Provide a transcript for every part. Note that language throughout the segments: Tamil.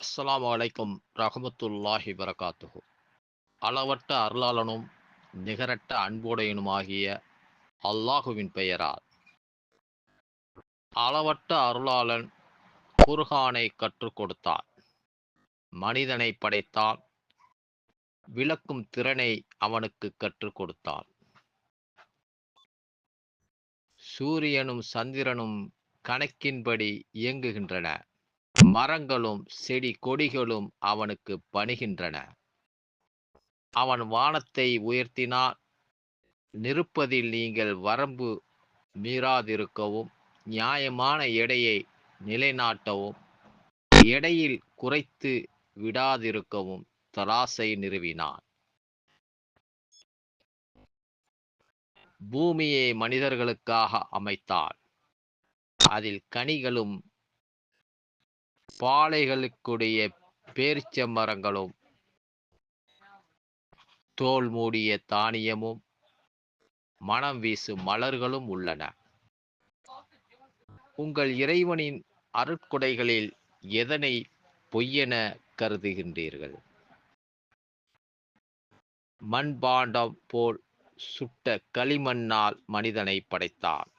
அஸ்லாம் வலைக்கும் ரஹமத்துல்லாஹி வரகாத்துஹு அளவற்ற அருளாளனும் நிகரற்ற அன்புடையனுமாகிய அல்லாஹுவின் பெயரால். அளவற்ற அருளாளன் குர்ஹானை கற்றுக் கொடுத்தான். மனிதனை படைத்தான். விளக்கும் திறனை அவனுக்கு கற்றுக் கொடுத்தான். சூரியனும் சந்திரனும் கணக்கின்படி இயங்குகின்றன. மரங்களும் செடி கொடிகளும் அவனுக்கு பணிகின்றன. அவன் வானத்தை உயர்த்தினால் நிற்பதில் நீங்கள் வரம்பு மீறாதிருக்கவும் நியாயமான எடையை நிலைநாட்டவும் எடையில் குறைத்து விடாதிருக்கவும் தராசை நிறுவினான். பூமியை மனிதர்களுக்காக அமைத்தார் அதில் கனிகளும் பாலைகளுக்குடைய பேரிச்ச மரங்களும் தோல் மூடிய தானியமும் மனம் வீசும் மலர்களும் உள்ளன. உங்கள் இறைவனின் அருட்கொடைகளில் எதனை பொய்யென கருதுகின்றீர்கள்? மண்பாண்டம் போல் சுட்ட களிமண்ணால் மனிதனை படைத்தான்.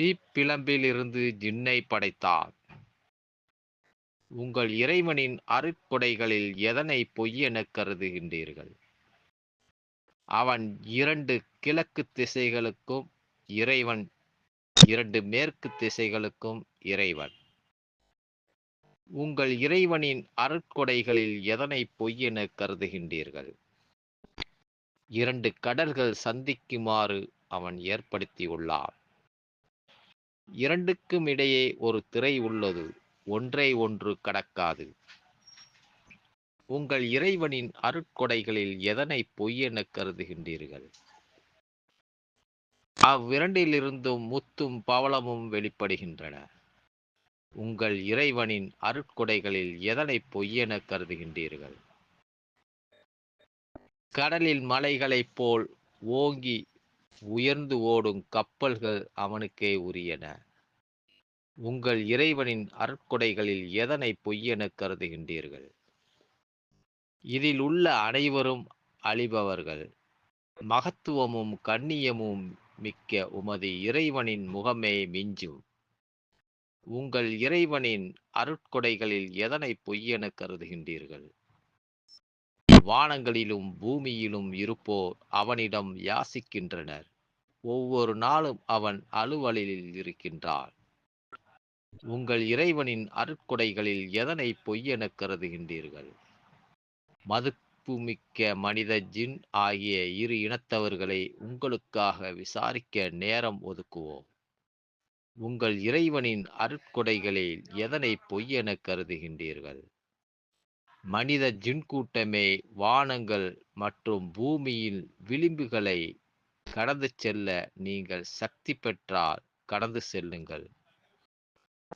தீப்பிழம்பிலிருந்து ஜின்னை படைத்தான் உங்கள் இறைவனின் அருட்கொடைகளில் எதனை பொய்யென கருதுகின்றீர்கள்? அவன் இரண்டு கிழக்கு திசைகளுக்கும் இறைவன் இரண்டு மேற்கு திசைகளுக்கும் இறைவன். உங்கள் இறைவனின் அருட்கொடைகளில் எதனை பொய்யென கருதுகின்றீர்கள்? இரண்டு கடல்கள் சந்திக்குமாறு அவன் ஏற்படுத்தியுள்ளான். இரண்டுக்கும் இடையே ஒரு திரை உள்ளது ஒன்றை ஒன்று கடக்காது. உங்கள் இறைவனின் அருட்கொடைகளில் எதனை பொய்யென கருதுகின்றீர்கள்? அவ்விரண்டிலிருந்தும் முத்தும் பவளமும் வெளிப்படுகின்றன. உங்கள் இறைவனின் அருட்கொடைகளில் எதனை பொய்யென கருதுகின்றீர்கள்? கடலில் மலைகளைப் போல் ஓங்கி உயர்ந்து ஓடும் கப்பல்கள் அவனுக்கே உரியன. உங்கள் இறைவனின் அருட்கொடைகளில் எதனை பொய்யென கருதுகின்றீர்கள்? இதில் உள்ள அனைவரும் அழிபவர்கள். மகத்துவமும் கண்ணியமும் மிக்க உமது இறைவனின் முகமே மிஞ்சும். உங்கள் இறைவனின் அருட்கொடைகளில் எதனை பொய்யென கருதுகின்றீர்கள்? வானங்களிலும் பூமியிலும் இருப்போர் அவனிடம் யாசிக்கின்றனர். ஒவ்வொரு நாளும் அவன் அலுவலில் இருக்கின்றான் உங்கள் இறைவனின் அருட்கொடைகளில் எதனை பொய்யென கருதுகின்றீர்கள்? மதுப்புமிக்க மனித ஜின் ஆகிய இரு இனத்தவர்களை உங்களுக்காக விசாரிக்க நேரம் ஒதுக்குவோம். உங்கள் இறைவனின் அருட்கொடைகளில் எதனை பொய்யென கருதுகின்றீர்கள்? மனித ஜின் கூட்டமே வானங்கள் மற்றும் பூமியின் விளிம்புகளை கடந்து செல்ல நீங்கள் சக்தி பெற்றால் கடந்து செல்லுங்கள்.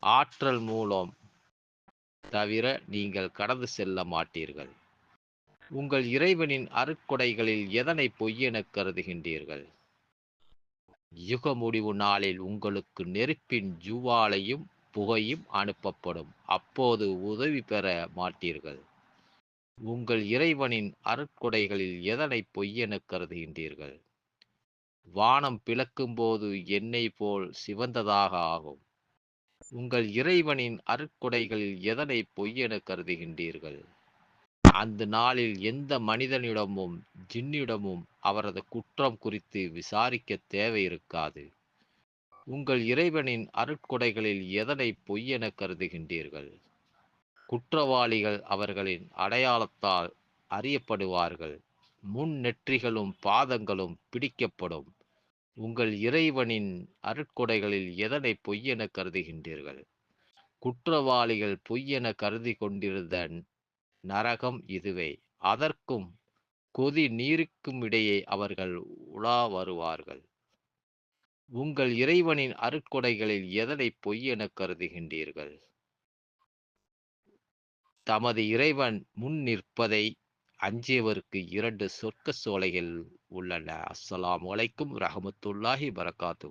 ஆற்றல் மூலம் தவிர நீங்கள் கடந்து செல்ல மாட்டீர்கள். உங்கள் இறைவனின் அருக்குடைகளில் எதனை பொய்யென கருதுகின்றீர்கள்? யுக முடிவு நாளில் உங்களுக்கு நெருப்பின் ஜுவாலையும் புகையும் அனுப்பப்படும். அப்போது உதவி பெற மாட்டீர்கள். உங்கள் இறைவனின் அருட்கொடைகளில் எதனை பொய்யென கருதுகின்றீர்கள்? வானம் பிளக்கும் போது என்னை போல் சிவந்ததாக ஆகும். உங்கள் இறைவனின் அருட்கொடைகளில் எதனை பொய்யென கருதுகின்றீர்கள்? அந்த நாளில் எந்த மனிதனிடமும் ஜின்னிடமும் அவரது குற்றம் குறித்து விசாரிக்க தேவை இருக்காது. உங்கள் இறைவனின் அருட்கொடைகளில் எதனை பொய்யென கருதுகின்றீர்கள்? குற்றவாளிகள் அவர்களின் அடையாளத்தால் அறியப்படுவார்கள். முன் நெற்றிகளும் பாதங்களும் பிடிக்கப்படும். உங்கள் இறைவனின் அருட்கொடைகளில் எதனை பொய்யென கருதுகின்றீர்கள்? குற்றவாளிகள் பொய்யென கருதி கொண்டிருந்த நரகம் இதுவே. அதற்கும் கொதி நீருக்கும் இடையே அவர்கள் உலா வருவார்கள். உங்கள் இறைவனின் அருட்கொடைகளில் எதனை பொய்யென கருதுகின்றீர்கள்? தமது இறைவன் முன் நிற்பதை அஞ்சியவருக்கு இரண்டு சொர்க்க சோலைகள் உள்ளன. அஸ்ஸலாம் வலைக்கும் ரஹமத்துல்லாஹி வரகாத்து